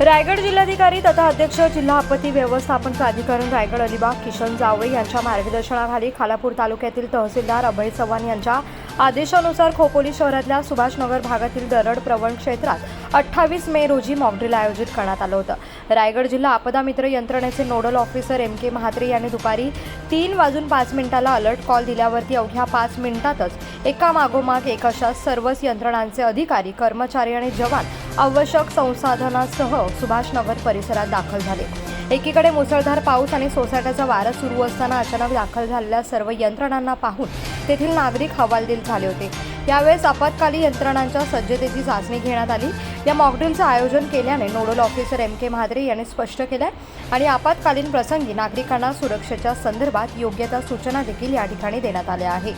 रायगड जिल्हाधिकारी तथा अध्यक्ष जिल्हा आपत्ती व्यवस्थापन प्राधिकरण रायगड अलिबाग किशन जावळे यांच्या मार्गदर्शनाखाली खालापूर तालुक्यातील तहसीलदार अभय चव्हाण यांच्या आदेशानुसार खोपोली शहरातल्या सुभाषनगर भागातील दरड प्रवण क्षेत्रात अठ्ठावीस मे रोजी मॉकड्रिल आयोजित करण्यात आलं होतं. रायगड जिल्हा आपदा मित्र यंत्रणेचे nodal officer M K Mhatre यांनी दुपारी तीन वाजून पाच मिनिटाला अलर्ट कॉल दिल्यावरती अवघ्या पाच मिनिटातच एका मागोमाग एक अशा सर्वच यंत्रणांचे अधिकारी कर्मचारी आणि जवान आवश्यक संसाधनासह सुभाषनगर परिसरात दाखल झाले. एकीकडे मुसळधार पाऊस आणि सोसाट्याचा वारा सुरू असताना अचानक दाखल झालेल्या सर्व यंत्रणांना पाहून तेथील नागरिक हवालदिल झाले होते. यावेळेस आपत्कालीन यंत्रणांच्या सज्जतेची चाचणी घेण्यात आली. या मॉकड्रिलचं आयोजन केल्याने nodal officer M K Mhatre यांनी स्पष्ट केलंय आणि आपत्कालीन प्रसंगी नागरिकांना सुरक्षेच्या संदर्भात योग्य त्या सूचना देखील या ठिकाणी देण्यात आल्या आहेत.